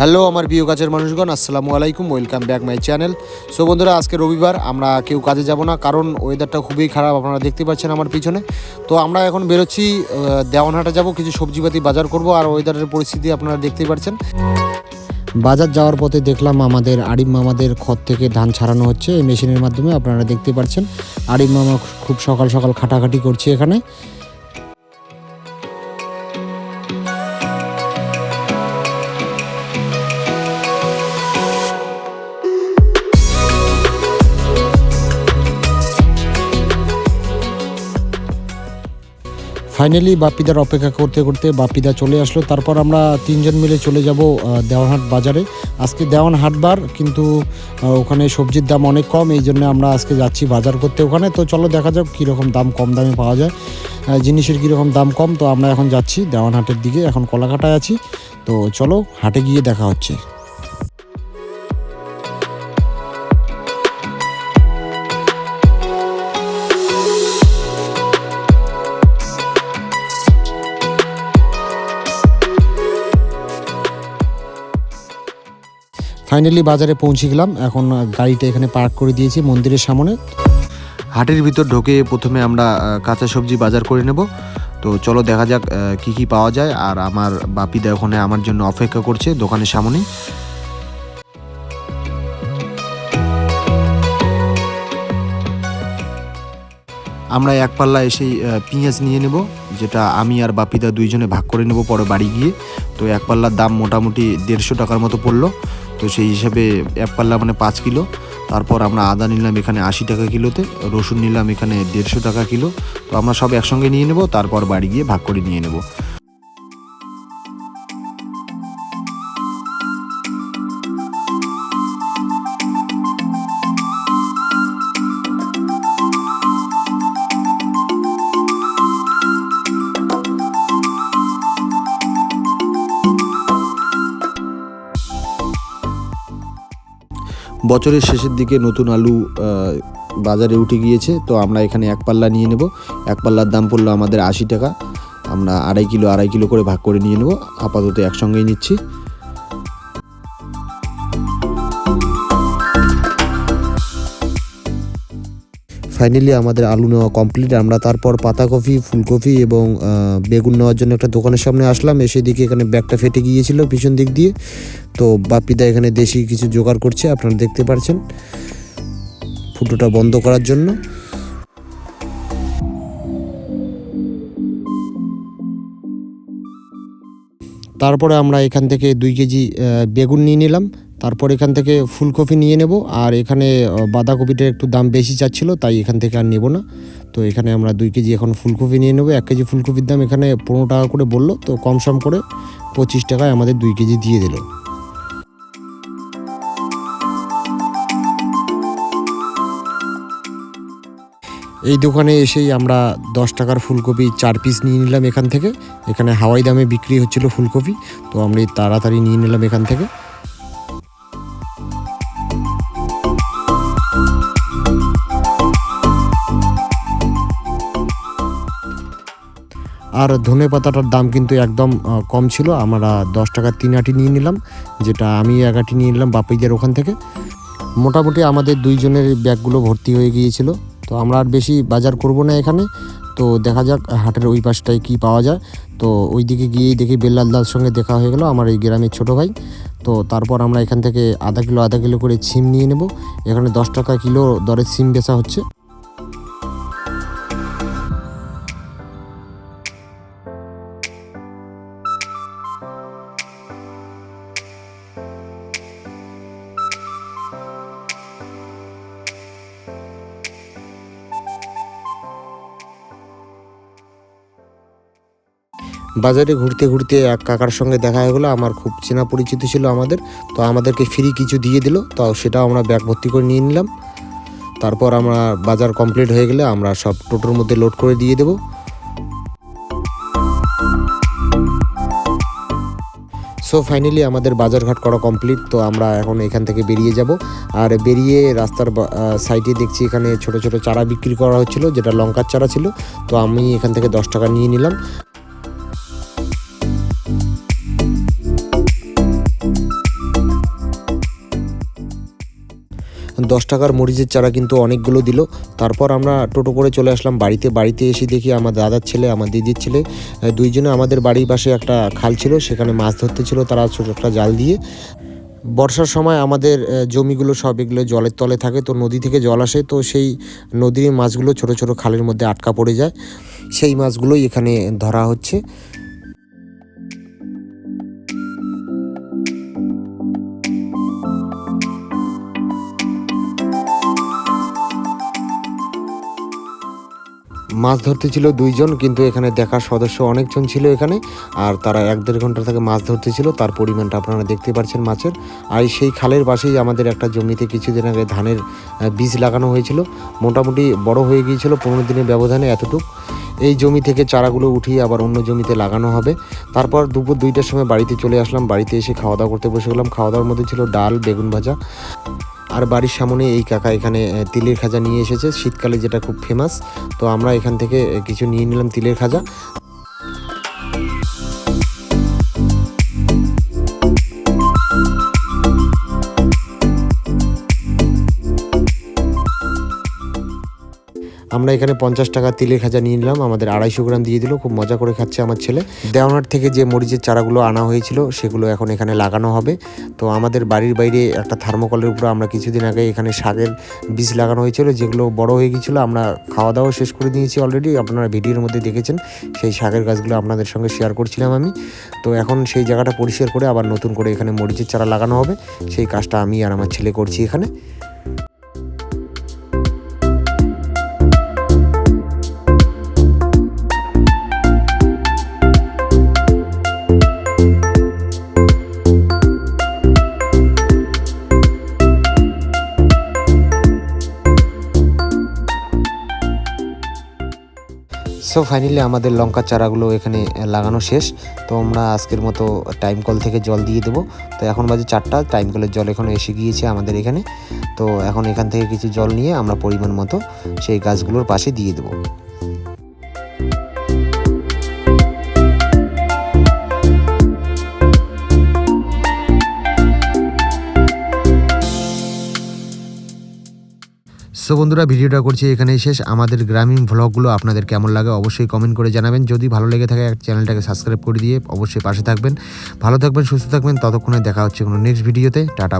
Hello, আমার প্রিয় কাছের মানুষগণ, আসসালামু আলাইকুম, welcome back my channel. So বন্ধুরা, আজকে রবিবার, আমরা কেউ কাজে যাব না, কারণ ওয়েদারটা খুবই খারাপ, আপনারা দেখতে পাচ্ছেন আমার পিছনে। তো আমরা এখন বেরোচ্ছি দেওয়ানহাটা যাব, কিছু সবজিপাতি বাজার করব, আর ওয়েদারের পরিস্থিতি আপনারা দেখতেই পাচ্ছেন। বাজার যাওয়ার পথে দেখলাম আমাদের আরিম মামাদের খত থেকে ধান ছাড়ানো হচ্ছে, এই মেশিনের মাধ্যমে আপনারা দেখতে পাচ্ছেন। আরিম মামা খুব সকাল সকাল খাটাখাটি করছে এখানে। ফাইনালি বাপিদার অপেক্ষা করতে করতে বাপিদা চলে আসলো। তারপর আমরা তিনজন মিলে চলে যাব দেওয়ানহাট বাজারে। আজকে দেওয়ান হাটবার কিন্তু ওখানে সবজির দাম অনেক কম, এই জন্য আমরা আজকে যাচ্ছি বাজার করতে ওখানে। তো চলো দেখা যাক কীরকম দাম, কম দামে পাওয়া যায়। জিনিসের কীরকম দাম কম, তো আমরা এখন যাচ্ছি দেওয়ান হাটের দিকে। এখন কলাকাটায় আছি। তো চলো হাটে গিয়ে দেখা হচ্ছে। ফাইনালি বাজারে পৌঁছে গেলাম। এখন গাড়িটা এখানে পার্ক করে দিয়েছি মন্দিরের সামনে। হাটের ভিতর ঢোকে প্রথমে আমরা কাঁচা সবজি বাজার করে নেব। তো চলো দেখা যাক কি কি পাওয়া যায়। আর আমার বাপিদা ওখানে আমার জন্য অপেক্ষা করছে দোকানের সামনেই। আমরা এক পাল্লা এসেই পেঁয়াজ নিয়ে নেব, যেটা আমি আর বাপিদা দুইজনে ভাগ করে নেব পরে বাড়ি গিয়ে। তো এক পাল্লার দাম মোটামুটি দেড়শো টাকার মতো পড়ল। তো সেই হিসাবে এক পাল্লা মানে পাঁচ কিলো। তারপর আমরা আদা নিলাম এখানে আশি টাকা কিলোতে, রসুন নিলাম এখানে দেড়শো টাকা কিলো। তো আমরা সব একসঙ্গে নিয়ে নেব, তারপর বাড়ি গিয়ে ভাগ করে নিয়ে নেব। বছরের শেষের দিকে নতুন আলু বাজারে উঠে গিয়েছে, তো আমরা এখানে এক পাল্লা নিয়ে নেব। এক পাল্লার দাম পড়ল আমাদের আশি টাকা। আমরা আড়াই কিলো আড়াই কিলো করে ভাগ করে নিয়ে নেব। আপাতত একসঙ্গেই নিচ্ছি। ফাইনালি আমাদের আলু নেওয়া কমপ্লিট আমরা তারপর পাতাকপি, ফুলকপি এবং বেগুন নেওয়ার জন্য একটা দোকানের সামনে আসলাম, এসে দিকে এখানে ব্যাগটা ফেটে গিয়েছিল পিছন দিক দিয়ে। তো বাপ্পিদা এখানে দেশি কিছু জোগাড় করছে, আপনারা দেখতে পারছেন ফুটোটা বন্ধ করার জন্য। তারপরে আমরা এখান থেকে দুই কেজি বেগুন নিয়ে নিলাম। তারপর এখান থেকে ফুলকপি নিয়ে নেব। আর এখানে বাঁধাকপিটার একটু দাম বেশি চাচ্ছিল, তাই এখান থেকে আর নেব না। তো এখানে আমরা দুই কেজি এখন ফুলকপি নিয়ে নেব। এক কেজি ফুলকপির দাম এখানে পনেরো টাকা করে বলল, তো কম সম করে পঁচিশ টাকায় আমাদের দুই কেজি দিয়ে দিল। এই দোকানে এসেই আমরা দশ টাকার ফুলকপি চার পিস নিয়ে নিলাম এখান থেকে। এখানে হাওয়াই দামে বিক্রি হচ্ছিল ফুলকপি, তো আমরা তাড়াতাড়ি নিয়ে নিলাম এখান থেকে। আর ধনে পাতাটার দাম কিন্তু একদম কম ছিল। আমরা দশ টাকার তিন আটি নিয়ে নিলাম, যেটা আমি এক আটি নিয়ে নিলাম বাপিদের ওখান থেকে। মোটামুটি আমাদের দুইজনের ব্যাগগুলো ভর্তি হয়ে গিয়েছিল। তো আমরা আর বেশি বাজার করব না এখানে। তো দেখা যাক হাটের ওই পাশটায় কি পাওয়া যায়। তো ওই দিকে গিয়েই দেখি বেল্লালদার সঙ্গে দেখা হয়ে গেল, আমার এই গ্রামের ছোটো ভাই। তো তারপর আমরা এখান থেকে আধা কিলো আধা কিলো করে সিম নিয়ে নেব। এখানে দশ টাকা কিলো দরে সিম বেচা হচ্ছে। বাজারে ঘুরতে ঘুরতে এক কাকার সঙ্গে দেখা হয়ে গেলো। আমার খুব চেনা পরিচিত ছিল আমাদের। তো আমাদেরকে ফ্রি কিছু দিয়ে দিল। তো সেটাও আমরা ব্যাগ ভর্তি করে নিয়ে নিলাম। তারপর আমরা বাজার কমপ্লিট হয়ে গেলে আমরা সব টোটোর মধ্যে লোড করে দিয়ে দেবো। সো ফাইনালি আমাদের বাজারঘাট করা কমপ্লিট তো আমরা এখন এখান থেকে বেরিয়ে যাব। আর বেরিয়ে রাস্তার সাইডে দেখছি এখানে ছোট ছোট চারা বিক্রি করা হচ্ছিল, যেটা লঙ্কার চারা ছিল। তো আমি এখান থেকে দশ টাকা নিয়ে নিলাম। দশ টাকার মরিচের চারা কিন্তু অনেকগুলো দিল। তারপর আমরা টোটো করে চলে আসলাম বাড়িতে। বাড়িতে এসে দেখি আমার দাদার ছেলে, আমার দিদির ছেলে দুইজনে আমাদের বাড়ির পাশে একটা খাল ছিল, সেখানে মাছ ধরতে ছিল তারা ছোটো একটা জাল দিয়ে। বর্ষার সময় আমাদের জমিগুলো সব এগুলো জলের তলে থাকে, তো নদী থেকে জল আসে, তো সেই নদীর মাছগুলো ছোট ছোট খালের মধ্যে আটকা পড়ে যায়। সেই মাছগুলোই এখানে ধরা হচ্ছে। মাছ ধরতে ছিল দুইজন, কিন্তু এখানে দেখার সদস্য অনেকজন ছিল এখানে, আর তারা এক দেড় ঘণ্টা থেকে মাছ ধরতে ছিল তার পরিমাণটা আপনারা দেখতে পাচ্ছেন মাছের। আর সেই খালের পাশেই আমাদের একটা জমিতে কিছুদিন আগে ধানের বীজ লাগানো হয়েছিল। মোটামুটি বড় হয়ে গিয়েছিল, পনেরো দিনের ব্যবধানে এতটুক। এই জমি থেকে চারাগুলো উঠিয়ে আবার অন্য জমিতে লাগানো হবে। তারপর দুপুর দুইটার সময় বাড়িতে চলে আসলাম। বাড়িতে এসে খাওয়া দাওয়া করতে বসে গেলাম। খাওয়া দাওয়ার মধ্যে ছিল ডাল, বেগুন ভাজা। আর বাড়ির সামনে এই কাকা এখানে তিলের খাজা নিয়ে এসেছে। শীতকালে যেটা খুব ফেমাস তো আমরা এখান থেকে কিছু নিয়ে নিলাম তিলের খাজা। আমরা এখানে পঞ্চাশ টাকা তিলের খাজা নিয়ে নিলাম, আমাদের আড়াইশো গ্রাম দিয়ে দিল, খুব মজা করে খাচ্ছে আমার ছেলে। দেওয়ানার থেকে যে মরিচের চারাগুলো আনা হয়েছিল, সেগুলো এখন এখানে লাগানো হবে। তো আমাদের বাড়ির বাইরে একটা থার্মোকলের উপরে আমরা কিছুদিন আগে এখানে শাকের বীজ লাগানো হয়েছিল, যেগুলো বড় হয়ে গিয়েছিল, আমরা খাওয়া দাওয়া শেষ করে দিয়েছি অলরেডি আপনারা ভিডিওর মধ্যে দেখেছেন, সেই শাকের গাছগুলো আপনাদের সঙ্গে শেয়ার করছিলাম আমি। তো এখন সেই জায়গাটা পরিষ্কার করে আবার নতুন করে এখানে মরিচের চারা লাগানো হবে। সেই কাজটা আমি আর আমার ছেলে করছি এখানে। সো ফাইনালি আমাদের লঙ্কার চারাগুলো এখানে লাগানো শেষ। তো আমরা আজকের মতো টাইম কল থেকে জল দিয়ে দেবো। তো এখন বাজে চারটা টাইম কলের জল এখন এসে গিয়েছে আমাদের এখানে। তো এখন এখান থেকে কিছু জল নিয়ে আমরা পরিমাণ মতো সেই গাছগুলোর পাশে দিয়ে দেবো। সো বন্ধুরা, ভিডিওটা করছি এখানেই শেষ। আমাদের গ্রামীণ ভ্লগগুলো আপনাদের কেমন লাগে অবশ্যই কমেন্ট করে জানাবেন। যদি ভালো লেগে থাকে চ্যানেলটাকে সাবস্ক্রাইব করে দিয়ে অবশ্যই পাশে থাকবেন। ভালো থাকবেন, সুস্থ থাকবেন। ততক্ষণে দেখা হচ্ছে কোনো নেক্সট ভিডিওতে টাটা।